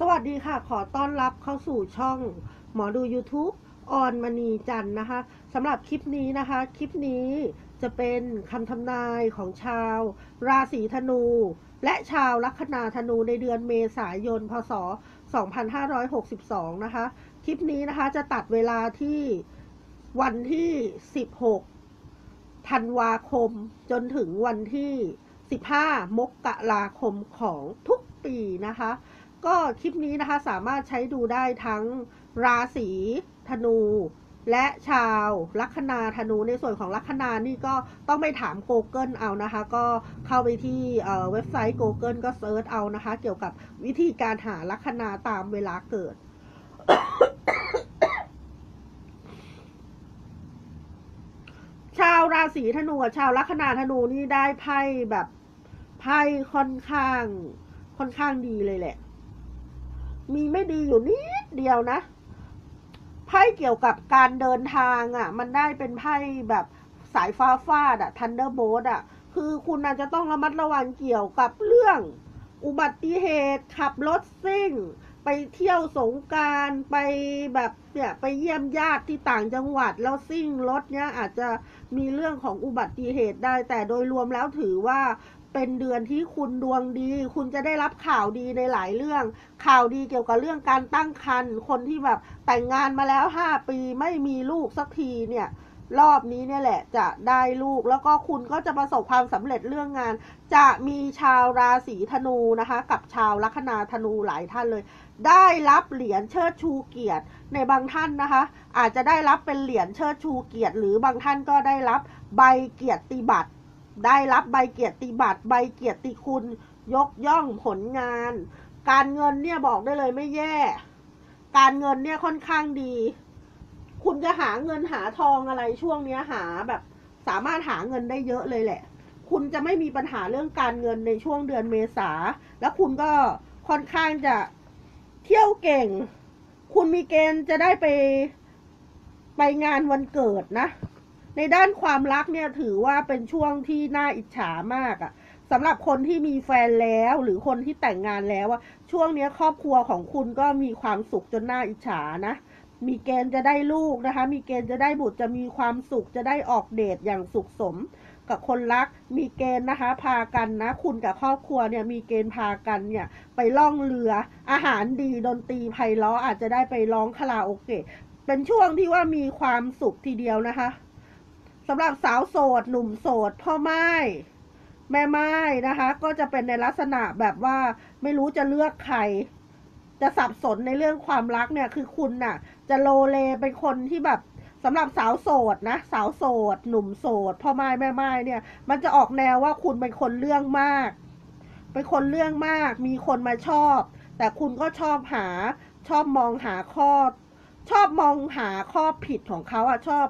สวัสดีค่ะ ขอต้อนรับเข้าสู่ช่องหมอดู YouTube ออนมณีจันนะคะสำหรับคลิปนี้นะคะ คลิปนี้จะเป็นคำทำนายของชาว ราศีธนู และชาวลัคนาธนูในเดือนเมษายน พศ 2562 นะคะ คลิปนี้นะคะจะตัดเวลาที่วันที่ 16 ธันวาคม จนถึงวันที่ 15 มกราคมของทุกปีนะคะ ก็คลิปนี้นะคะสามารถใช้ดูได้ทั้งราศีธนู และชาวลัคนาธนูในส่วนของลัคนานี่ก็ต้องไปถาม Google เอานะคะ ก็เข้าไปที่เว็บไซต์ Google ก็เซิร์ชเอานะคะ เกี่ยวกับวิธีการหาลัคนาตามเวลาเกิดชาวราศีธนูกับชาวลัคนาธนูนี่ได้ไพ่แบบไพ่ค่อนข้างค่อนข้างดีเลยแหละ มีไม่ดีอยู่นิดเดียวนะไพ่เกี่ยวกับการเดินทางอะ่ะ มันได้เป็นไพ่แบบสายฟ้าฟาดอะทันเดอร์โบลอะคือคุณอาจจะต้องระมัดระวังเกี่ยวกับเรื่อง อุบัติเหตุขับรถซิ่ง ไปเที่ยวสงการไปแบบเนี่ยไปเยี่ยมญาติที่ต่างจังหวัดแล้วซิ่งรถเนี้ยอาจจะมีเรื่องของอุบัติเหตุได้ แต่โดยรวมแล้วถือว่า เป็นเดือนที่คุณดวงดี คุณจะได้รับข่าวดีในหลายเรื่อง ข่าวดีเกี่ยวกับเรื่องการตั้งครรภ์คนที่แบบแต่งงานมาแล้วห้าปีไม่มีลูกสักทีเนี่ยรอบนี้เนี่ยแหละจะได้ลูกแล้วก็คุณก็จะประสบความสำเร็จเรื่องงาน จะมีชาวราศีธนูนะคะ กับชาวลัคนาธนูหลายท่านเลย ได้รับเหรียญเชิดชูเกียรติในบางท่านนะคะ อาจจะได้รับเป็นเหรียญเชิดชูเกียรติ หรือบางท่านก็ได้รับใบเกียรติบัตร ได้รับใบเกียรติบัตรใบเกียรติคุณ ยกย่องผลงาน การเงินเนี่ยบอกได้เลยไม่แย่ การเงินเนี่ยค่อนข้างดี คุณจะหาเงินหาทองอะไรช่วงเนี้ยหาแบบ สามารถหาเงินได้เยอะเลยแหละ คุณจะไม่มีปัญหาเรื่องการเงินในช่วงเดือนเมษา แล้วคุณก็ค่อนข้างจะเที่ยวเก่ง คุณมีเกณฑ์จะได้ไปไปงานวันเกิดนะ ในด้านความรักเนี่ยถือว่าเป็นช่วงที่น่าอิจฉามากอะสำหรับคนที่มีแฟนแล้วหรือคนที่แต่งงานแล้วอะช่วงนี้ครอบครัวของคุณก็มีความสุขจนน่าอิจฉานะ มีเกณฑ์จะได้ลูกนะคะ มีเกณฑ์จะได้บุตรจะมีความสุขจะได้ออกเดทอย่างสุขสม กับคนรัก มีเกณฑ์นะคะ พากันนะ คุณกับครอบครัวเนี่ยมีเกณฑ์พากันเนี่ย ไปล่องเรือ อาหารดีดนตรีไพเราะอาจจะได้ไปร้องคาราโอเกะเป็นช่วงที่ว่ามีความสุขทีเดียวนะคะ สำหรับสาวโสด หนุ่มโสด พ่อไม้แม่ไม้นะคะ ก็จะเป็นในลักษณะแบบว่าไม่รู้จะเลือกใคร จะสับสนในเรื่องความรักเนี่ยคือคุณน่ะ จะโลเลเป็นคนที่แบบสำหรับสาวโสดนะ สาวโสด หนุ่มโสด พ่อไม้แม่ไม้เนี่ย มันจะออกแนวว่าคุณเป็นคนเรื่องมาก เป็นคนเรื่องมาก มีคนมาชอบ แต่คุณก็ชอบหา ชอบมองหาข้อ ชอบมองหาข้อผิดของเขาอะชอบ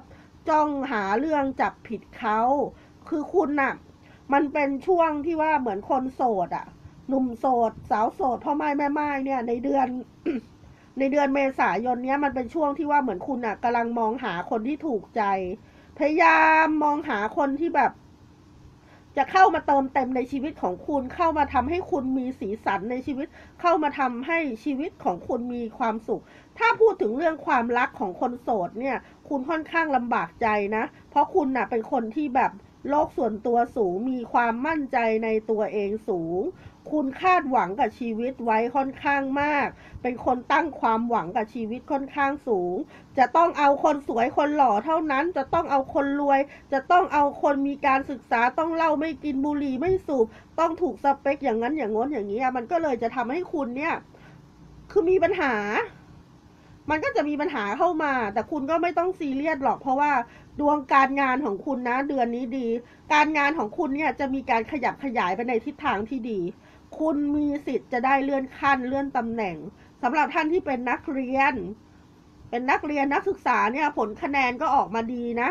จ้องหาเรื่องจับผิดเขาคือคุณน่ะ มันเป็นช่วงที่ว่าเหมือนคนโสดอะหนุ่มโสด สาวโสดพ่อไม้แม่ไม้เนี่ย ในเดือน ในเดือนเมษายนเนี้ยมันเป็นช่วงที่ว่าเหมือนคุณอะกำลังมองหาคนที่ถูกใจ พยายามมองหาคนที่แบบ จะเข้ามาเติมเต็มในชีวิตของคุณ เข้ามาทำให้คุณมีสีสันในชีวิต เข้ามาทำให้ชีวิตของคุณมีความสุข ถ้าพูดถึงเรื่องความรักของคนโสดเนี่ย คุณค่อนข้างลำบากใจนะ เพราะคุณน่ะเป็นคนที่แบบโลกส่วนตัวสูงมีความมั่นใจในตัวเองสูง คุณคาดหวังกับชีวิตไว้ค่อนข้างมาก เป็นคนตั้งความหวังกับชีวิตค่อนข้างสูง จะต้องเอาคนสวยคนหล่อเท่านั้น จะต้องเอาคนรวย จะต้องเอาคนมีการศึกษาต้องเล่าไม่กินบุหรี่ไม่สูบ ต้องถูกสเปคอย่างนั้นอย่างง้นอย่างนี้มันก็เลยจะทำให้คุณเนี่ย คือมีปัญหา มันก็จะมีปัญหาเข้ามา แต่คุณก็ไม่ต้องซีเรียสหรอก เพราะว่าดวงการงานของคุณนะ เดือนนี้ดี การงานของคุณเนี่ยจะมีการขยับขยายไปในทิศทางที่ดี คุณมีสิทธิ์จะได้เลื่อนขั้นเลื่อนตำแหน่งสำหรับท่านที่เป็นนักเรียน เป็นนักเรียนนักศึกษาเนี่ยผลคะแนนก็ออกมาดีนะ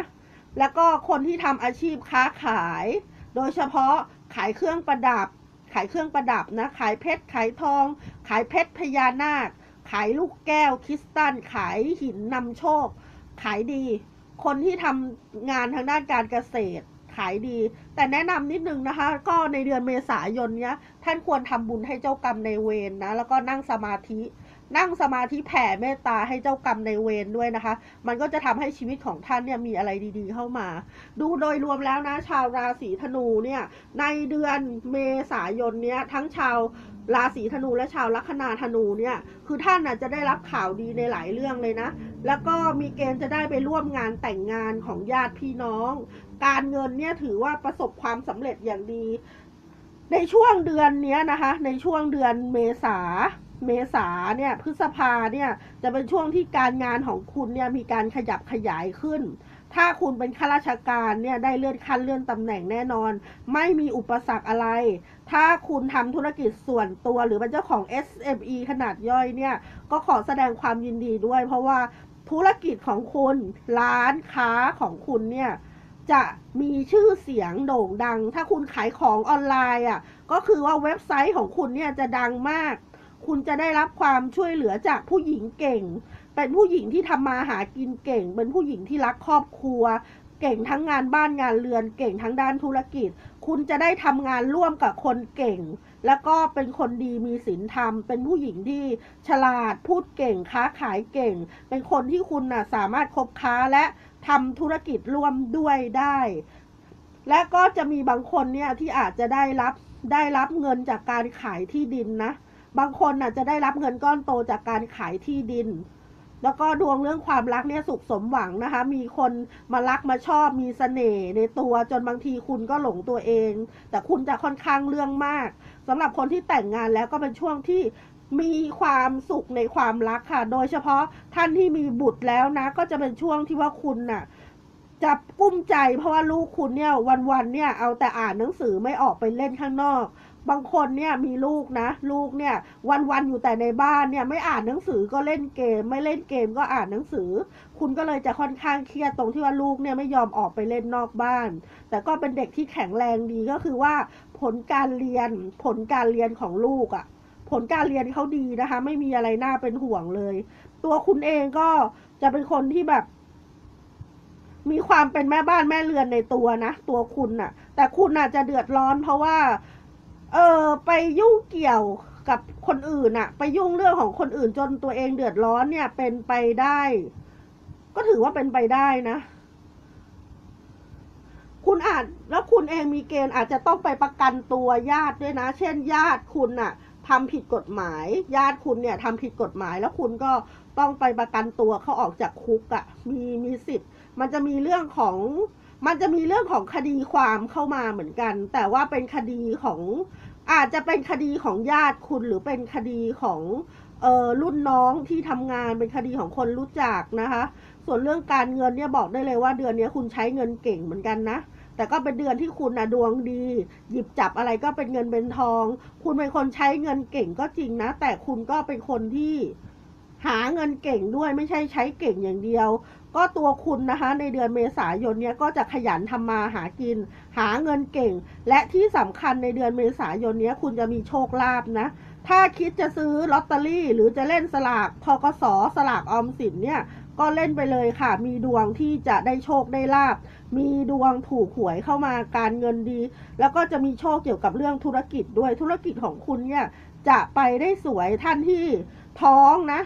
แล้วก็คนที่ทำอาชีพค้าขาย โดยเฉพาะขายเครื่องประดับ ขายเครื่องประดับนะ ขายเพชร ขายทอง ขายเพชรพญานาค ขายลูกแก้วคริสตัลขายหินนำโชค ขายดี คนที่ทำงานทางด้านการเกษตรขายดี แต่แนะนำนิดนึงนะคะ ก็ในเดือนเมษายนเนี้ย ท่านควรทำบุญให้เจ้ากรรมในเวรนนะ แล้วก็นั่งสมาธิ นั่งสมาธิแผ่เมตตาให้เจ้ากรรมในเวรด้วยนะคะ มันก็จะทำให้ชีวิตของท่านเนี่ยมีอะไรดีๆเข้ามา ดูโดยรวมแล้วนะ ชาวราศีธนูเนี่ย ในเดือนเมษายนเนี้ยทั้งชาวราศีธนูและชาวลัคนาธนูเนี่ย คือท่านน่ะจะได้รับข่าวดีในหลายเรื่องเลยนะ แล้วก็มีเกณฑ์จะได้ไปร่วมงานแต่งงานของญาติพี่น้อง การเงินเนี่ยถือว่าประสบความสำเร็จอย่างดี ในช่วงเดือนนี้นะคะ ในช่วงเดือนเมษา เมษาเนี่ยพฤษภาเนี่ยจะเป็นช่วงที่การงานของคุณเนี่ยมีการขยับขยายขึ้น ถ้าคุณเป็นข้าราชการเนี่ยได้เลื่อนขั้นเลื่อนตำแหน่งแน่นอน ไม่มีอุปสรรคอะไร ถ้าคุณทำธุรกิจส่วนตัวหรือเป็นเจ้าของ SME ขนาดย่อยเนี่ยก็ขอแสดงความยินดีด้วย เพราะว่าธุรกิจของคุณร้านค้าของคุณเนี่ยจะมีชื่อเสียงโด่งดัง ถ้าคุณขายของออนไลน์อะก็คือว่าเว็บไซต์ของคุณเนี่ยจะดังมาก คุณจะได้รับความช่วยเหลือจากผู้หญิงเก่ง เป็นผู้หญิงที่ทำมาหากินเก่ง เป็นผู้หญิงที่รักครอบครัว เก่งทั้งงานบ้านงานเรือน เก่งทั้งด้านธุรกิจ คุณจะได้ทำงานร่วมกับคนเก่ง แล้วก็เป็นคนดีมีศีลธรรม เป็นผู้หญิงที่ฉลาดพูดเก่งค้าขายเก่ง เป็นคนที่คุณน่ะสามารถคบค้าและทำธุรกิจร่วมด้วยได้ และก็จะมีบางคนเนี่ยที่อาจจะได้รับได้รับเงินจากการขายที่ดินนะ บางคนน่ะจะได้รับเงินก้อนโตจากการขายที่ดิน แล้วก็ดวงเรื่องความรักเนี่ยสุขสมหวังนะคะ มีคนมารักมาชอบมีเสน่ห์ในตัวจนบางทีคุณก็หลงตัวเอง แต่คุณจะค่อนข้างเรื่องมากสำหรับคนที่แต่งงานแล้วก็เป็นช่วงที่มีความสุขในความรักค่ะ โดยเฉพาะท่านที่มีบุตรแล้วนะ ก็จะเป็นช่วงที่ว่าคุณน่ะจะกุ้มใจเพราะว่าลูกคุณเนี่ยวันๆเนี่ยเอาแต่อ่านหนังสือไม่ออกไปเล่นข้างนอก บางคนเนี่ยมีลูกนะ ลูกเนี่ย วันๆอยู่แต่ในบ้านเนี่ยไม่อ่านหนังสือก็เล่นเกม ไม่เล่นเกมก็อ่านหนังสือ คุณก็เลยจะค่อนข้างเครียดตรงที่ว่าลูกเนี่ยไม่ยอมออกไปเล่นนอกบ้าน แต่ก็เป็นเด็กที่แข็งแรงดีก็คือว่า ผลการเรียนผลการเรียนของลูกอะ่ะผลการเรียนเขาดีนะคะ ไม่มีอะไรน่าเป็นห่วงเลย ตัวคุณเองก็จะเป็นคนที่แบบ มีความเป็นแม่บ้านแม่เรือนในตัวนะ ตัวคุณน่ะ แต่คุณน่ะจะเดือดร้อนเพราะว่า เออไปยุ่งเกี่ยวกับคนอื่นน่ะไปยุ่งเรื่องของคนอื่นจนตัวเองเดือดร้อนเนี่ย เป็นไปได้ ก็ถือว่าเป็นไปได้นะคุณอาจแล้วคุณเองมีเกณฑ์อาจจะต้องไปประกันตัวญาติด้วยนะ เช่น ญาติคุณน่ะทำผิดกฎหมาย ญาติคุณเนี่ยทำผิดกฎหมาย แล้วคุณก็ต้องไปประกันตัวเขาออกจากคุกอะ่ะ มีมีสิทธิ์ มันจะมีเรื่องของ มันจะมีเรื่องของคดีความเข้ามาเหมือนกัน แต่ว่าเป็นคดีของอาจจะเป็นคดีของญาติคุณหรือเป็นคดีของเออรุ่นน้องที่ทำงานเป็นคดีของคนรู้จักนะคะ ส่วนเรื่องการเงินเนี่ยบอกได้เลยว่าเดือนนี้คุณใช้เงินเก่งเหมือนกันนะแต่ก็เป็นเดือนที่คุณนะดวงดี หยิบจับอะไรก็เป็นเงินเป็นทอง คุณเป็นคนใช้เงินเก่งก็จริงนะ แต่คุณก็เป็นคนที่ หาเงินเก่งด้วยไม่ใช่ใช้เก่งอย่างเดียว ก็ตัวคุณนะคะ ในเดือนเมษายนเนี้ยก็จะขยันทำมาหากิน หาเงินเก่ง และที่สำคัญในเดือนเมษายนเนี้ยคุณจะมีโชคลาภนะ ถ้าคิดจะซื้อลอตเตอรี่ หรือจะเล่นสลากทกสสลากออมสินเนี่ยก็เล่นไปเลยค่ะ มีดวงที่จะได้โชคได้ลาบ มีดวงถูกหวยเข้ามาการเงินดี แล้วก็จะมีโชคเกี่ยวกับเรื่องธุรกิจด้วย ธุรกิจของคุณเนี่ยจะไปได้สวยท่านที่ท้องนะ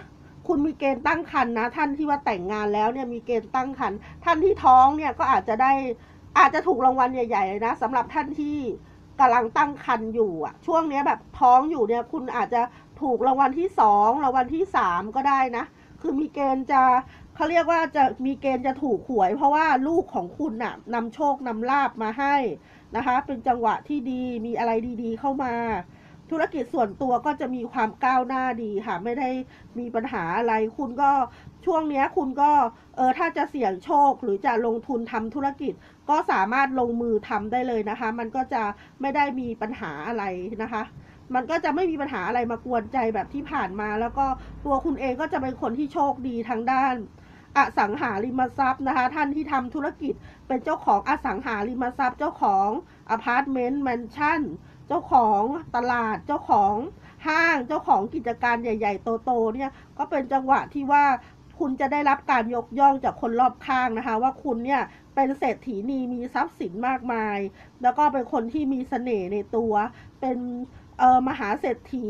คุณมีเกณฑ์ตั้งครรภ์นะ ท่านที่ว่าแต่งงานแล้วเนี่ยมีเกณฑ์ตั้งครรภ์ท่านที่ท้องเนี่ยก็อาจจะได้อาจจะถูกรางวัลใหญ่ๆเลยนะสำหรับท่านที่กำลังตั้งครรภ์อยู่อะช่วงเนี้ยแบบท้องอยู่เนี่ยคุณอาจจะถูกรางวัลที่สองรางวัลที่สามก็ได้นะ คือมีเกณฑ์จะเขาเรียกว่าจะมีเกณฑ์จะถูกหวย เพราะว่าลูกของคุณน่ะนำโชคนำลาบมาให้นะคะ เป็นจังหวะที่ดีมีอะไรดีๆเข้ามา ธุรกิจส่วนตัวก็จะมีความก้าวหน้าดีค่ะ ไม่ได้มีปัญหาอะไร คุณก็ช่วงนี้คุณก็เออถ้าจะเสี่ยงโชคหรือจะลงทุนทำธุรกิจ ก็สามารถลงมือทำได้เลยนะคะ มันก็จะไม่ได้มีปัญหาอะไรนะคะมันก็จะไม่มีปัญหาอะไรมากวนใจแบบที่ผ่านมา แล้วก็ตัวคุณเองก็จะเป็นคนที่โชคดีทางด้าน อสังหาริมทรัพย์นะคะ ท่านที่ทำธุรกิจเป็นเจ้าของอสังหาริมทรัพย์ เจ้าของอพาร์ตเมนต์แมนชั่น เจ้าของตลาดเจ้าของห้างเจ้าของกิจการใหญ่ ๆ โตๆเนี่ยก็เป็นจังหวะที่ว่าคุณจะได้รับการยกย่องจากคนรอบข้างนะคะ ว่าคุณเนี่ยเป็นเศรษฐีนีมีทรัพย์สินมากมาย แล้วก็เป็นคนที่มีเสน่ห์ในตัว เป็นเออมหาเศรษฐี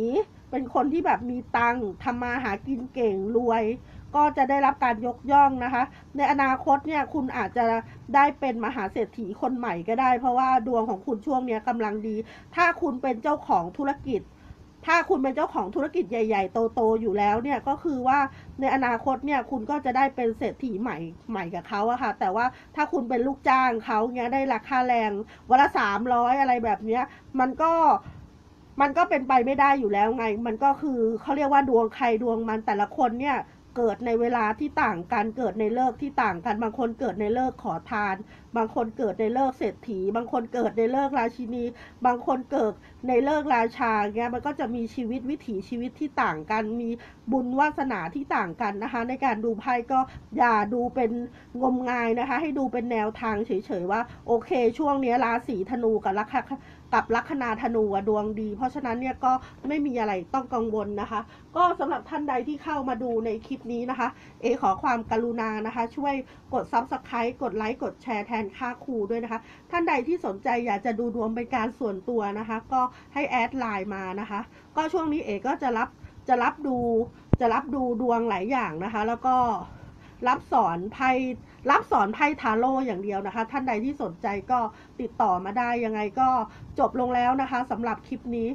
เป็นคนที่แบบมีตังค์ทำมาหากินเก่งรวย ก็จะได้รับการยกย่องนะคะ ในอนาคตเนี่ยคุณอาจจะได้เป็นมหาเศรษฐีคนใหม่ก็ได้ เพราะว่าดวงของคุณช่วงนี้กำลังดี ถ้าคุณเป็นเจ้าของธุรกิจ ถ้าคุณเป็นเจ้าของธุรกิจใหญ่ ๆ โตๆอยู่แล้วเนี่ยก็คือว่าในอนาคตเนี่ยคุณก็จะได้เป็นเศรษฐีใหม่ใหม่กับเขาอะค่ะ แต่ว่าถ้าคุณเป็นลูกจ้างเขาเนี้ยได้ราคาแรงวันละสามร้อยอะไรแบบเนี้ยมันก็มันก็เป็นไปไม่ได้อยู่แล้วไง มันก็คือเขาเรียกว่าดวงใครดวงมันแต่ละคนเนี่ย เกิดในเวลาที่ต่างกัน เกิดในเลิกที่ต่างกัน บางคนเกิดในเลิกขอทานบางคนเกิดในเลิกเศรษฐี บางคนเกิดในเลิกราชินี บางคนเกิดในเลิกราชาเงี้ยมันก็จะมีชีวิตวิถีชีวิตที่ต่างกัน มีบุญวาสนาที่ต่างกันนะคะ ในการดูไพ่ก็อย่าดูเป็นงมงายนะคะ ให้ดูเป็นแนวทางเฉยๆว่า โอเค ช่วงนี้ราศีธนูกับลัคกับลัคนาธนูดวงดี เพราะฉะนั้นเนี่ยก็ไม่มีอะไรต้องกังวลนะคะ ก็สำหรับท่านใดที่เข้ามาดูในคลิปนี้นะคะ เอขอความกรุณานะคะ ช่วยกด Subscribe กดไลค์กดแชร์แทนค่าครูด้วยนะคะ ท่านใดที่สนใจอยากจะดูดวงเป็นการส่วนตัวนะคะ ก็ให้แอดไลน์มานะคะ ก็ช่วงนี้เอก็จะรับจะรับดูจะรับดูดวงหลายอย่างนะคะ แล้วก็รับสอนไพ่รับสอนไพ่ทาโร่อย่างเดียวนะคะ ท่านใดที่สนใจก็ติดต่อมาได้ยังไงก็จบลงแล้วนะคะสำหรับคลิปนี้